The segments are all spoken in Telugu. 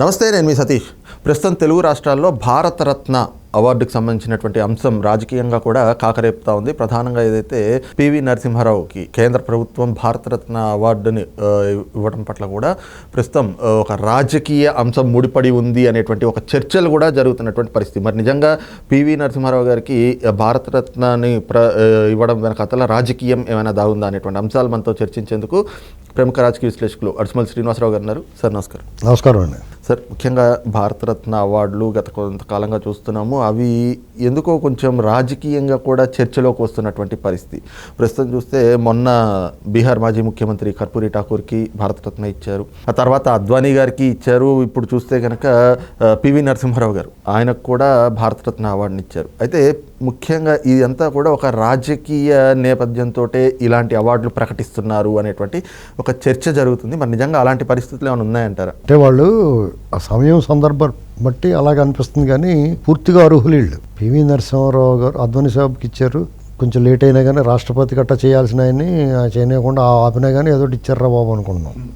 నమస్తే నేను మీ సతీష్. ప్రస్తుతం తెలుగు రాష్ట్రాల్లో భారతరత్న అవార్డుకి సంబంధించినటువంటి అంశం రాజకీయంగా కూడా కాకరేపుతా ఉంది. ప్రధానంగా ఏదైతే పివి నరసింహారావుకి కేంద్ర ప్రభుత్వం భారతరత్న అవార్డుని ఇవ్వడం పట్ల కూడా ప్రస్తుతం ఒక రాజకీయ అంశం ముడిపడి ఉంది అనేటువంటి ఒక చర్చలు కూడా జరుగుతున్నటువంటి పరిస్థితి. మరి నిజంగా పివి నరసింహారావు గారికి భారతరత్నాన్ని ప్ర ఇవ్వడం వెనకాతల రాజకీయం ఏమైనా దాగుందా అనేటువంటి అంశాలు మనతో చర్చించేందుకు ప్రముఖ రాజకీయ విశ్లేషకులు అడుసుమల్ శ్రీనివాసరావు గారు ఉన్నారు. సార్ నమస్కారం. నమస్కారం అండి. సార్ ముఖ్యంగా భారతరత్న అవార్డులు గత కొంతకాలంగా చూస్తున్నాము. అవి ఎందుకో కొంచెం రాజకీయంగా కూడా చర్చలోకి వస్తున్నటువంటి పరిస్థితి. ప్రస్తుతం చూస్తే మొన్న బీహార్ మాజీ ముఖ్యమంత్రి కర్పూరి ఠాకూర్కి భారతరత్న ఇచ్చారు. ఆ తర్వాత అద్వానీ గారికి ఇచ్చారు. ఇప్పుడు చూస్తే కనుక పివి నరసింహారావు గారు ఆయనకు కూడా భారతరత్న అవార్డుని ఇచ్చారు. అయితే ముఖ్యంగా ఇదంతా కూడా ఒక రాజకీయ నేపథ్యంతో ఇలాంటి అవార్డులు ప్రకటిస్తున్నారు అనేటువంటి ఒక చర్చ జరుగుతుంది. మరి నిజంగా అలాంటి పరిస్థితులు ఏమైనా ఉన్నాయంటారా? అంటే వాళ్ళు ఆ సమయం సందర్భం బట్టి అలాగే అనిపిస్తుంది కానీ పూర్తిగా అర్హులు వీళ్ళు. పివి నరసింహారావు గారు అద్వాని సాబ్కి ఇచ్చారు. కొంచెం లేట్ అయినా కానీ రాష్ట్రపతి గట్టా చేయాల్సిన ఆయన్ని ఆ చేయకుండా ఆపినా కానీ ఏదో ఇచ్చారా బాబు అనుకున్నాం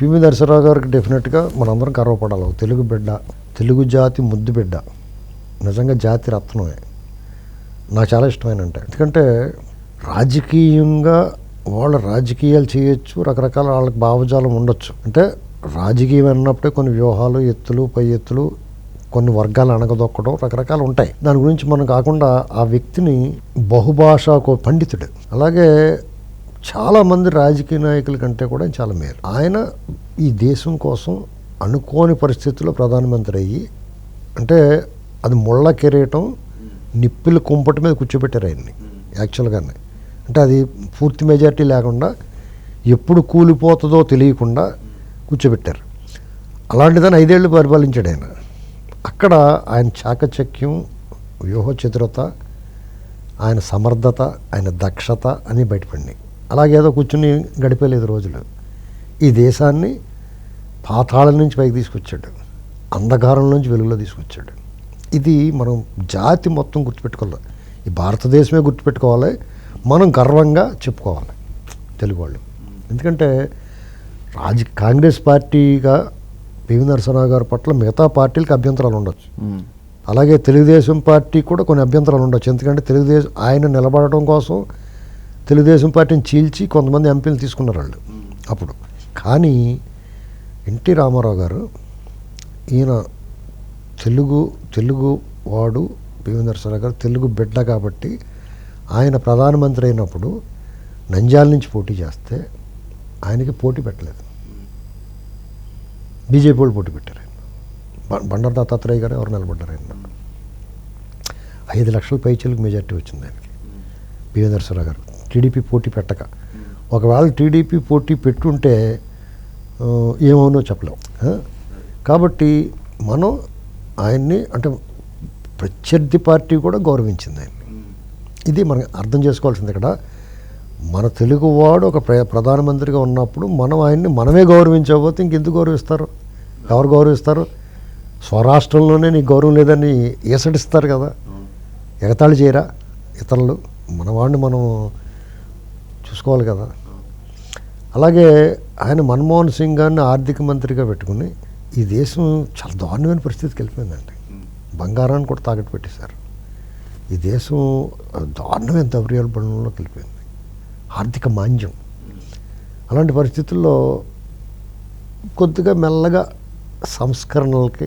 పివి నరసింహరావు గారికి డెఫినెట్గా మనందరం గర్వపడాలి. తెలుగు బిడ్డ తెలుగు జాతి ముద్దు బిడ్డ. నిజంగా జాతి రత్నమే. నాకు చాలా ఇష్టమైన అంటే. ఎందుకంటే రాజకీయంగా వాళ్ళ రాజకీయాలు చేయొచ్చు రకరకాల వాళ్ళకి భావజాలం ఉండొచ్చు. అంటే రాజకీయం అన్నప్పుడే కొన్ని వ్యూహాలు ఎత్తులు పై ఎత్తులు కొన్ని వర్గాలు అణగదొక్కడం రకరకాలు ఉంటాయి. దాని గురించి మనం కాకుండా ఆ వ్యక్తిని బహుభాషకు పండితుడు. అలాగే చాలామంది రాజకీయ నాయకుల కంటే కూడా చాలా మేలు. ఆయన ఈ దేశం కోసం అనుకోని పరిస్థితుల్లో ప్రధానమంత్రి అయ్యి అంటే అది ముళ్ళ కిరీటం నిప్పుల కుంపటి మీద కూర్చోబెట్టారు ఆయన్ని యాక్చువల్గానే. అంటే అది పూర్తి మెజారిటీ లేకుండా ఎప్పుడు కూలిపోతుందో తెలియకుండా కూర్చోబెట్టారు. అలాంటిదని ఐదేళ్ళు పరిపాలించాడు ఆయన. అక్కడ ఆయన చాకచక్యం వ్యూహచతురత ఆయన సమర్థత ఆయన దక్షత అని బయటపడినాయి. అలాగేదో కూర్చుని గడిపేలేదు రోజులు. ఈ దేశాన్ని పాతాళం నుంచి పైకి తీసుకొచ్చాడు. అంధకారం నుంచి వెలుగులో తీసుకొచ్చాడు. ఇది మనం జాతి మొత్తం గుర్తుపెట్టుకోవాలి. ఈ భారతదేశమే గుర్తుపెట్టుకోవాలి. మనం గర్వంగా చెప్పుకోవాలి తెలుగు వాళ్ళు. ఎందుకంటే రాజ కాంగ్రెస్ పార్టీగా పివి నరసింహరావు గారి పట్ల మిగతా పార్టీలకు అభ్యంతరాలు ఉండొచ్చు. అలాగే తెలుగుదేశం పార్టీ కూడా కొన్ని అభ్యంతరాలు ఉండొచ్చు. ఎందుకంటే తెలుగుదేశం ఆయన నిలబడటం కోసం తెలుగుదేశం పార్టీని చీల్చి కొంతమంది ఎంపీలు తీసుకున్నారు వాళ్ళు అప్పుడు. కానీ ఎన్టీ రామారావు గారు ఈయన తెలుగు తెలుగు వాడు పివి నరసింహరావు గారు తెలుగు బిడ్డ కాబట్టి ఆయన ప్రధానమంత్రి అయినప్పుడు నంద్యాల నుంచి పోటీ చేస్తే ఆయనకి పోటీ పెట్టలేదు. బీజేపీ వాళ్ళు పోటీ పెట్టారు ఆయన. బ- బండారు దత్తాత్రేయ గారు ఎవరు నిలబడ్డారు ఆయన ఐదు లక్షల పైచీలకు మెజార్టీ వచ్చింది ఆయనకి. పివి గారు. టీడీపీ పోటీ పెట్టక. ఒకవేళ టీడీపీ పోటీ పెట్టుంటే ఏమవునో చెప్పలేం. కాబట్టి మనం ఆయన్ని అంటే ప్రత్యర్థి పార్టీ కూడా గౌరవించింది ఆయన్ని. ఇది మనం అర్థం చేసుకోవాల్సింది ఇక్కడ. మన తెలుగువాడు ఒక ప్ర ప్రధానమంత్రిగా ఉన్నప్పుడు మనం ఆయన్ని మనమే గౌరవించకపోతే ఇంకెందుకు గౌరవిస్తారు? ఎవరు గౌరవిస్తారు? స్వరాష్ట్రంలోనే నీకు గౌరవం లేదని ఏసడిస్తారు కదా. ఎగతాళి చేయరా ఇతరులు? మనవాడిని మనం చూసుకోవాలి కదా. అలాగే ఆయన మన్మోహన్ సింగ్ గారిని ఆర్థిక మంత్రిగా పెట్టుకుని ఈ దేశం చాలా దారుణమైన పరిస్థితికి వెళ్ళిపోయిందండి బంగారాన్ని కూడా తాకట్టు పెట్టేశారు. ఈ దేశం దారుణమైన దౌర్యాల బంధంలోకి వెళ్ళిపోయింది. ఆర్థిక మాంద్యం. అలాంటి పరిస్థితుల్లో కొద్దిగా మెల్లగా సంస్కరణలకి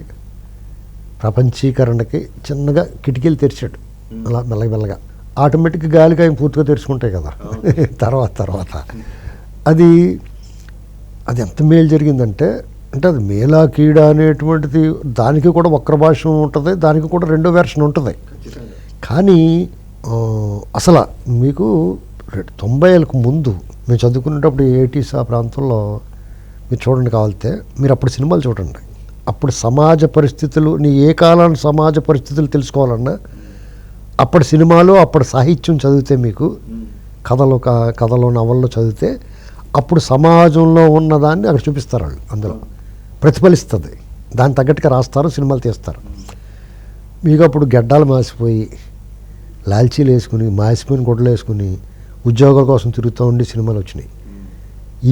ప్రపంచీకరణకి చిన్నగా కిటికీలు తెరిచాడు. అలా మెల్లగా మెల్లగా. ఆటోమేటిక్గా గాలికి ఆయన పూర్తిగా తెరుచుకుంటాయి కదా. తర్వాత తర్వాత. అది అది ఎంత మేలు జరిగిందంటే అంటే అది మేలా కీడ అనేటువంటిది దానికి కూడా వక్ర భాష ఉంటుంది దానికి కూడా రెండో వెర్షన్ ఉంటుంది. కానీ అసలు మీకు తొంభై ఏళ్ళకు ముందు మేము చదువుకునేటప్పుడు ఎయిటీస్ ఆ ప్రాంతంలో మీరు చూడండి కావాలితే మీరు అప్పుడు సినిమాలు చూడండి. అప్పుడు సమాజ పరిస్థితులు నీ ఏ కాలాన్ని సమాజ పరిస్థితులు తెలుసుకోవాలన్నా అప్పటి సినిమాలు అప్పటి సాహిత్యం చదివితే మీకు కథలు కథలో నవల్లో చదివితే అప్పుడు సమాజంలో ఉన్నదాన్ని అక్కడ చూపిస్తారు వాళ్ళు అందులో. ప్రతిఫలిస్తుంది. దాని తగ్గట్టుగా రాస్తారు సినిమాలు తీస్తారు. మీకు అప్పుడు గెడ్డాలు మాసిపోయి లాల్చీలు వేసుకుని మాసిపోయిన గుడ్డలు వేసుకుని ఉద్యోగాల కోసం తిరుగుతూ ఉండి సినిమాలు వచ్చినాయి.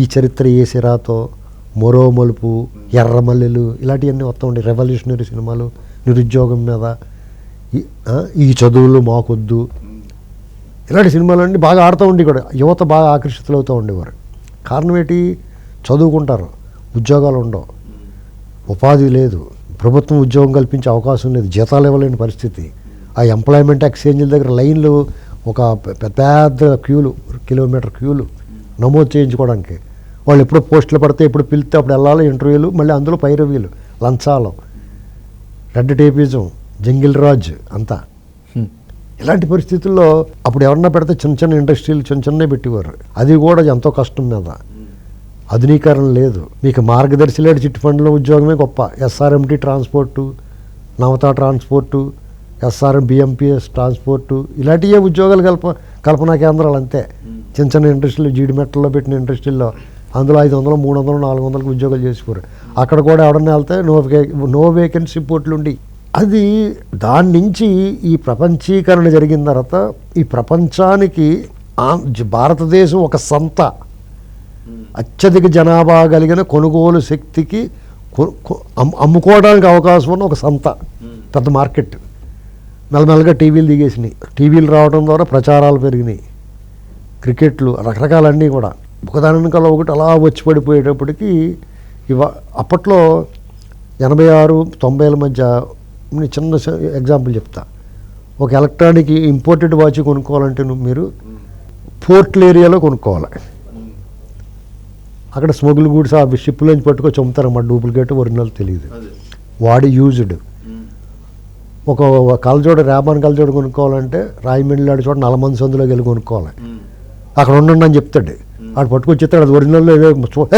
ఈ చరిత్ర ఏ సిరాతో మరో మలుపు ఎర్రమల్లెలు ఇలాంటివన్నీ వస్తూ ఉండే రెవల్యూషనరీ సినిమాలు నిరుద్యోగం మీద ఈ- చదువులు మాకొద్దు. ఇలాంటి సినిమాలన్నీ బాగా ఆడుతూ ఉండి కూడా యువత బాగా ఆకర్షితులు అవుతూ ఉండేవారు. కారణం ఏంటి? చదువుకుంటారు. ఉద్యోగాలు ఉండవు. ఉపాధి లేదు. ప్రభుత్వం ఉద్యోగం కల్పించే అవకాశం లేదు. జీతాలు ఇవ్వలేని పరిస్థితి. ఆ ఎంప్లాయ్మెంట్ ఎక్స్చేంజ్ల దగ్గర లైన్లు ఒక పెద్ద క్యూలు కిలోమీటర్ క్యూలు నమోదు చేయించుకోవడానికి. వాళ్ళు ఎప్పుడు పోస్టులు పడితే ఎప్పుడు పిలిస్తే అప్పుడు వెళ్ళాలి ఇంటర్వ్యూలు మళ్ళీ అందులో పైరవీలు లంచాలు రెడ్ టేపిజం జంగిల్ రాజ్ అంతా. ఇలాంటి పరిస్థితుల్లో అప్పుడు ఎవరన్నా పెడితే చిన్న చిన్న ఇండస్ట్రీలు చిన్న చిన్నవి పెట్టేవారు. అది కూడా ఎంతో కష్టం మీద. ఆధునీకరణ లేదు. మీకు మార్గదర్శి లేడు చిట్ ఫండ్లో ఉద్యోగమే గొప్ప. SRMT transport Navata transport SRM BMPS transport ఇలాంటివే ఉద్యోగాలు కల్ప కల్పనా కేంద్రాలు అంతే. చిన్న చిన్న ఇండస్ట్రీలు జీడిమెట్టల్లో పెట్టిన ఇండస్ట్రీల్లో అందులో ఐదు వందలు మూడు వందలు నాలుగు వందలకు ఉద్యోగాలు చేసుకోరు అక్కడ కూడా ఎవడన్నా వెళ్తే నో వే- నో వేకెన్సీ పోర్ట్లు ఉండి. అది దాని నుంచి ఈ ప్రపంచీకరణ జరిగిన తర్వాత ఈ ప్రపంచానికి జ- భారతదేశం ఒక సంత. అత్యధిక జనాభా కలిగిన కొనుగోలు శక్తికి అమ్ముకోవడానికి అవకాశం ఉన్న ఒక సంత. పెద్ద మార్కెట్. మెల్లమెల్లగా టీవీలు దిగేసినాయి. టీవీలు రావడం ద్వారా ప్రచారాలు పెరిగినాయి. క్రికెట్లు రకరకాలన్నీ కూడా. ఒకదాని వెనకాల ఒకటి అలా వచ్చి పడిపోయేటప్పటికి ఇవ అప్పట్లో ఎనభై ఆరు తొంభైల మధ్య నేను చిన్న ఎగ్జాంపుల్ చెప్తా. ఒక ఎలక్ట్రానిక్ ఇంపోర్టెడ్ వాచ్ కొనుక్కోవాలంటే నువ్వు మీరు పోర్ట్ల ఏరియాలో కొనుక్కోవాలి. అక్కడ స్మగుల్ గూడ్స్ ఆ షిప్లోంచి పట్టుకొచ్చి అమ్ముతారు అన్నమాట డూప్లికేట్ ఒరిజినల్ తెలియదు వాడి యూజ్డ్. ఒక కలజోడు రేబాన్ కలజోడు కొనుక్కోవాలంటే రాయమండ్రి లాంటి చోట నలమంది సందులోకి వెళ్ళి కొనుక్కోవాలి. అక్కడ ఉండండి అని చెప్తాడు. ఆడు పట్టుకొచ్చి చెప్తాడు అది ఒరిజినల్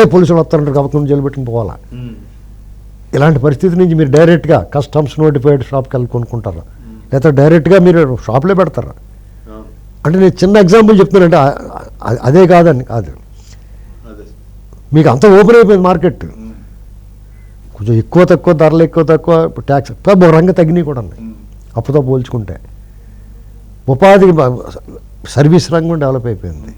ఏ పోలీసులు వస్తారంటారు కాబట్టి జైలు పెట్టుకుని పోవాలా? ఇలాంటి పరిస్థితి నుంచి మీరు డైరెక్ట్గా కస్టమ్స్ నోటిఫైడ్ షాప్కి వెళ్ళి కొనుక్కుంటారు? లేదా డైరెక్ట్గా మీరు షాప్లో పెడతారు? అంటే నేను చిన్న ఎగ్జాంపుల్ చెప్తున్నానంటే అదే కాదని కాదు. మీకు అంత ఓపెన్ అయిపోయింది మార్కెట్ కొంచెం ఎక్కువ తక్కువ ధరలు ఎక్కువ తక్కువ ట్యాక్స్ రంగం తగ్గినాయి కూడా ఉన్నాయి. అప్పుతో పోల్చుకుంటే. ఉపాధి సర్వీస్ రంగం డెవలప్ అయిపోయింది.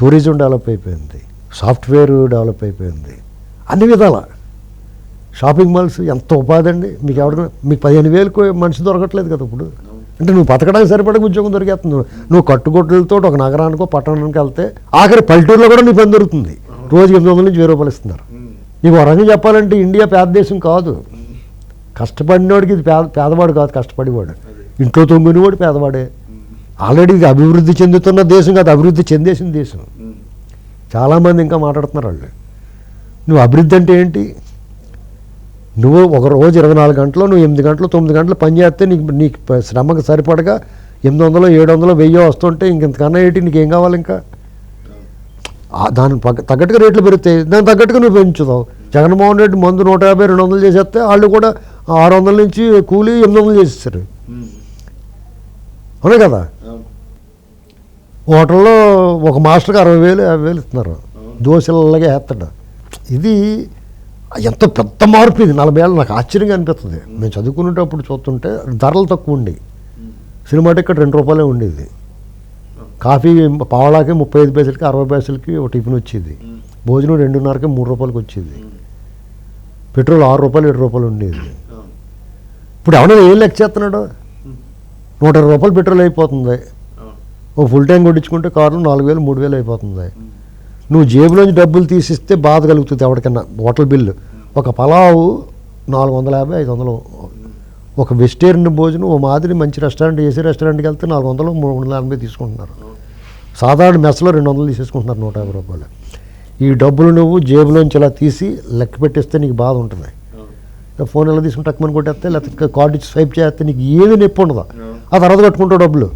టూరిజం డెవలప్ అయిపోయింది. సాఫ్ట్వేర్ డెవలప్ అయిపోయింది. అన్ని విధాల. షాపింగ్ మాల్స్ ఎంత ఉపాధి అండి? మీకు ఎవడ మీకు పదిహేను వేలకు మనిషి దొరకట్లేదు కదా ఇప్పుడు. అంటే నువ్వు బతకడానికి సరిపడక ఉద్యోగం దొరికేస్తుంది. నువ్వు కట్టుగొడ్డలతో ఒక నగరానికో పట్టణానికి వెళ్తే ఆఖరి పల్లెటూరులో కూడా నీ పని దొరుకుతుంది. రోజుకి ఎనిమిది వందల నుంచి వెయ్యి రూపాయలు ఇస్తున్నారు. నీకు ఒక చెప్పాలంటే ఇండియా పేద దేశం కాదు. కష్టపడినోడికి ఇది పేద పేదవాడు కాదు కష్టపడేవాడు. ఇంట్లో తొంగినవాడు పేదవాడే. ఆల్రెడీ ఇది అభివృద్ధి చెందుతున్న దేశం కాదు అభివృద్ధి చెందేసిన దేశం. చాలామంది ఇంకా మాట్లాడుతున్నారు వాళ్ళు. నువ్వు అభివృద్ధి అంటే ఏంటి? నువ్వు ఒక రోజు ఇరవై నాలుగు గంటలు నువ్వు ఎనిమిది గంటలు తొమ్మిది గంటలు పని చేస్తే నీకు నీకు శ్రమకు సరిపడగా ఎనిమిది వందలు ఏడు వందలు వెయ్యి వస్తుంటే ఇంకెంతకన్నా ఏంటి? నీకేం కావాలి ఇంకా? దానికి తగ్గట్టుగా రేట్లు పెరుగుతాయి. దానికి తగ్గట్టుగా నువ్వు పెంచుతావు. జగన్మోహన్ రెడ్డి మందు నూట యాభై రెండు వందలు చేసేస్తే వాళ్ళు కూడా ఆరు వందల నుంచి కూలీ ఎనిమిది వందలు చేసేస్తారు. అవునే కదా? హోటల్లో ఒక మాస్టర్కి అరవై వేలు యాభై వేలు ఇస్తున్నారు. దోశలలాగే వేస్తాడు. ఇది ఎంత పెద్ద మార్పు ఇది. నలభై ఏళ్ళు నాకు ఆశ్చర్యంగా అనిపిస్తుంది. మేము చదువుకునేటప్పుడు చూస్తుంటే ధరలు తక్కువ ఉండి సినిమా టికెట్ రెండు రూపాయలే ఉండేది. కాఫీ పావలాకి ముప్పై ఐదు పైసలకి అరవై పైసలకి ఒక టిఫిన్ వచ్చేది. భోజనం రెండున్నరకి మూడు రూపాయలకి వచ్చేది. పెట్రోల్ ఆరు రూపాయలు ఏడు రూపాయలు ఉండేది. ఇప్పుడు ఎవరైనా ఏం లెక్క చేస్తున్నాడు? నూట ఇరవై రూపాయలు పెట్రోల్ అయిపోతుంది. ఓ ఫుల్ ట్యాంక్ కొట్టించుకుంటే కారులో నాలుగు వేలు మూడు వేలు అయిపోతుంది. నువ్వు జేబులోంచి డబ్బులు తీసిస్తే బాధ కలుగుతుంది ఎవరికన్నా హోటల్ బిల్లు. ఒక పలావు నాలుగు వందల యాభై ఐదు వందలు. ఒక వెజిటేరియన్ భోజనం ఓ మాదిరి మంచి రెస్టారెంట్ ఏసీ రెస్టారెంట్కి వెళ్తే నాలుగు వందలు మూడు వందల ఎనభై తీసుకుంటున్నారు. సాధారణ మెస్లో రెండు వందలు తీసేసుకుంటున్నారు నూట యాభై రూపాయలు. ఈ డబ్బులు నువ్వు జేబులోంచి ఇలా తీసి లెక్క పెట్టేస్తే నీకు బాధ ఉంటుంది. ఫోన్ ఎలా తీసుకుని టక్కుమని కొట్టేస్తే లేకపోతే కార్డు ఇచ్చి స్వైప్ చేస్తే నీకు ఏది నొప్పి ఉండదు. ఆ తర్వాత కట్టుకుంటావు డబ్బులు.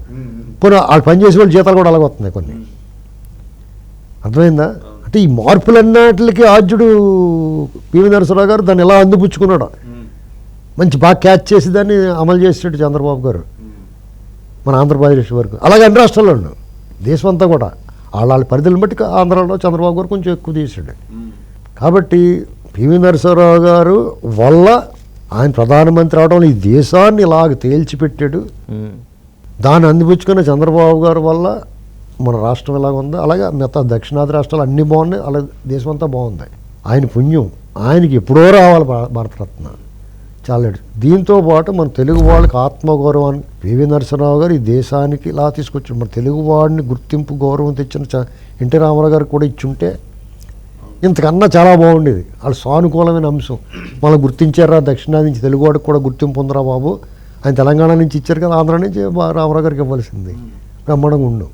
పోనీ వాళ్ళు పని చేసే వాళ్ళు జీతాలు కూడా అలాగే వస్తున్నాయి కొన్ని. అర్థమైందా? అంటే ఈ మార్పులన్నిటికి ఆద్యుడు పివి నరసరావు గారు దాన్ని ఎలా అందిపుచ్చుకున్నాడు. మంచి బాగా క్యాచ్ చేసి దాన్ని అమలు చేసేటట్టు చంద్రబాబు గారు. మన ఆంధ్రప్రదేశ్ వరకు. అలాగే అన్ని రాష్ట్రాల్లో ఉన్నాడు దేశం అంతా కూడా వాళ్ళ పరిధిని బట్టి ఆంధ్రాలో చంద్రబాబు గారు కొంచెం ఎక్కువ తీసాడు కాబట్టి పివి నరసింహరావు గారు వల్ల ఆయన ప్రధానమంత్రి అవడం ఈ దేశాన్ని ఇలాగ తేల్చిపెట్టాడు. దాన్ని అందిపుచ్చుకున్న చంద్రబాబు గారు వల్ల మన రాష్ట్రం ఇలాగ ఉంది. అలాగే మిగతా దక్షిణాది రాష్ట్రాలు అన్నీ బాగున్నాయి. అలాగే దేశం అంతా బాగుంది. ఆయన పుణ్యం. ఆయనకి ఎప్పుడో రావాలి భా- భారతరత్న చాలా దీంతో పాటు మన తెలుగు వాళ్ళకి ఆత్మగౌరవాన్ని పివి నరసింహరావు గారు ఈ దేశానికి ఇలా తీసుకొచ్చారు. మన తెలుగువాడిని గుర్తింపు గౌరవం తెచ్చిన ఎన్టీ రామారావు గారు కూడా ఇచ్చుంటే ఇంతకన్నా చాలా బాగుండేది. వాళ్ళు సానుకూలమైన అంశం. మనం గుర్తించారా? దక్షిణాది నుంచి తెలుగువాడికి కూడా గుర్తింపు ఉందిరా బాబు. ఆయన తెలంగాణ నుంచి ఇచ్చారు కదా ఆంధ్ర నుంచి రామారావు గారికి ఇవ్వాల్సింది. బ్రహ్మాండంగా ఉండు.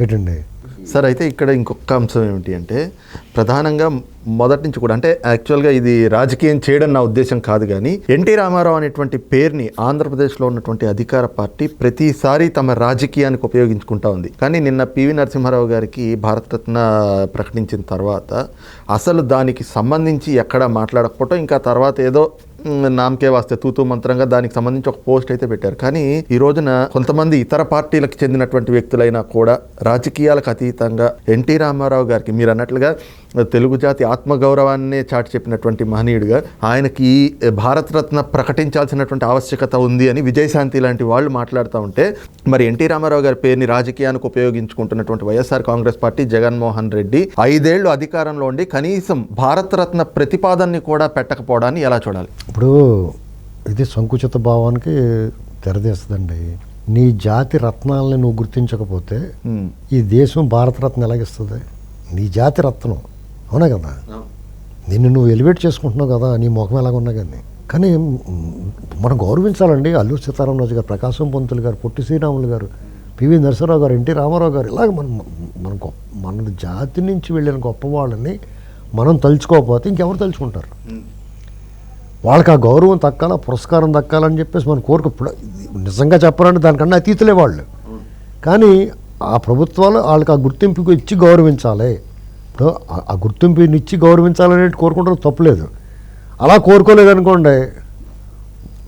ఏంటండి? సార్ అయితే ఇక్కడ ఇంకొక అంశం ఏమిటి అంటే ప్రధానంగా మొదటి నుంచి కూడా అంటే యాక్చువల్గా ఇది రాజకీయం చేయడం నా ఉద్దేశం కాదు కానీ ఎన్టీ రామారావు అనేటువంటి పేరుని ఆంధ్రప్రదేశ్లో ఉన్నటువంటి అధికార పార్టీ ప్రతిసారి తమ రాజకీయానికి ఉపయోగించుకుంటా ఉంది. కానీ నిన్న పివి నరసింహారావు గారికి భారతరత్న ప్రకటించిన తర్వాత అసలు దానికి సంబంధించి ఎక్కడ మాట్లాడకపోవటం ఇంకా తర్వాత ఏదో నామకే వాస్తే తూతూ మంత్రంగా దానికి సంబంధించి ఒక పోస్ట్ అయితే పెట్టారు. కానీ ఈ రోజున కొంతమంది ఇతర పార్టీలకు చెందినటువంటి వ్యక్తులైనా కూడా రాజకీయాలకు అతీతంగా ఎన్టీ రామారావు గారికి మీరు అన్నట్లుగా తెలుగు జాతి ఆత్మగౌరవాన్నే చాటి చెప్పినటువంటి మహనీయుడిగా ఆయనకి భారతరత్న ప్రకటించాల్సినటువంటి ఆవశ్యకత ఉంది అని విజయశాంతి లాంటి వాళ్ళు మాట్లాడుతూ ఉంటే మరి ఎన్టీ రామారావు గారి పేరుని రాజకీయానికి ఉపయోగించుకుంటున్నటువంటి వైఎస్ఆర్ కాంగ్రెస్ పార్టీ జగన్మోహన్ రెడ్డి ఐదేళ్ళు అధికారంలో ఉండి కనీసం భారతరత్న ప్రతిపాదనని కూడా పెట్టకపోవడాన్ని ఎలా చూడాలి? ఇప్పుడు ఇది సంకుచిత భావానికి తెరదీస్తుందండి. నీ జాతి రత్నాలని నువ్వు గుర్తించకపోతే. ఈ దేశం భారతరత్న ఎలాగిస్తుంది? నీ జాతి రత్నం. అవునా కదా? నిన్ను నువ్వు ఎలివేట్ చేసుకుంటున్నావు కదా నీ ముఖం ఎలాగున్నా కానీ. కానీ మనం గౌరవించాలండి అల్లు సీతారామరాజు గారు ప్రకాశం పంతులు గారు పొట్టి శ్రీరాములు గారు పివి నరసింహరావు గారు ఎన్టీ రామారావు గారు ఇలాగ మనం మన గొప్ప మన జాతి నుంచి వెళ్ళిన గొప్ప వాళ్ళని మనం తలుచుకోకపోతే ఇంకెవరు తలుచుకుంటారు? వాళ్ళకి ఆ గౌరవం దక్కాల పురస్కారం దక్కాలని చెప్పేసి మన కోరిక నిజంగా చెప్పాలంటే దానికన్నా అతీతులే వాళ్ళు. కానీ ఆ ప్రభుత్వాలు వాళ్ళకి ఆ గుర్తింపుకు ఇచ్చి గౌరవించాలి. ఇప్పుడు ఆ- గుర్తింపుని ఇచ్చి గౌరవించాలనేది కోరుకుంటారు తప్పులేదు. అలా కోరుకోలేదనుకోండి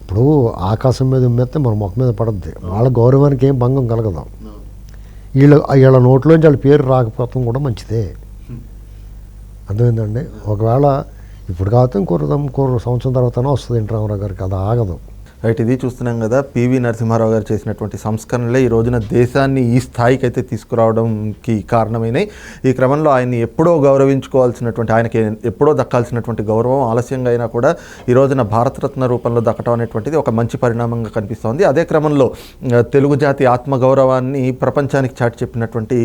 ఇప్పుడు ఆకాశం మీద ఉమ్మెత్తే మన ముఖం మీద పడద్ది. వాళ్ళ గౌరవానికి ఏం భంగం కలగదు. వీళ్ళ వీళ్ళ నోట్లోంచి వాళ్ళ పేరు రాకపోవడం కూడా మంచిదే. అర్థమైందండి? ఒకవేళ ఇప్పుడు కాకపోతే ఇంకో ఇంకో సంవత్సరం తర్వాతనే వస్తుంది ఎన్టీ రామారావు గారికి అది ఆగదు. రైట్ ఇది చూస్తున్నాం కదా పివి నరసింహారావు గారు చేసినటువంటి సంస్కరణలే ఈ రోజున దేశాన్ని ఈ స్థాయికి అయితే తీసుకురావడంకి కారణమైనాయి. ఈ క్రమంలో ఆయన్ని ఎప్పుడో గౌరవించుకోవాల్సినటువంటి ఆయనకి ఎప్పుడో దక్కాల్సినటువంటి గౌరవం ఆలస్యంగా అయినా కూడా ఈ రోజున భారతరత్న రూపంలో దక్కడం అనేటువంటిది ఒక మంచి పరిణామంగా కనిపిస్తోంది. అదే క్రమంలో తెలుగు జాతి ఆత్మగౌరవాన్ని ప్రపంచానికి చాటి చెప్పినటువంటి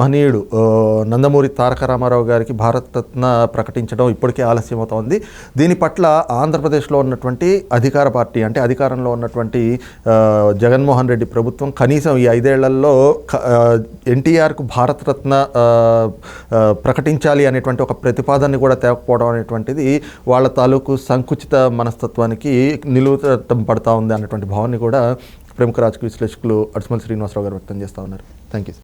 మహనీయుడు నందమూరి తారక రామారావు గారికి భారతరత్న ప్రకటించడం ఇప్పటికే ఆలస్యం అవుతోంది దీని పట్ల ఆంధ్రప్రదేశ్లో ఉన్నటువంటి అధికార పార్టీ అంటే అధికార అధికారంలో ఉన్నటువంటి జగన్మోహన్ రెడ్డి ప్రభుత్వం కనీసం ఈ ఐదేళ్ళలో ఎన్టీఆర్కు భారతరత్న ప్రకటించాలి అనేటువంటి ఒక ప్రతిపాదనని కూడా తేకపోవడం అనేటువంటిది వాళ్ళ తాలూకు సంకుచిత మనస్తత్వానికి నిలువతం పడతా ఉంది అన్నటువంటి భావాన్ని కూడా ప్రముఖ రాజకీయ విశ్లేషకులు అడ్స్మల్ శ్రీనివాసరావు గారు వ్యక్తం చేస్తూ ఉన్నారు. Thank you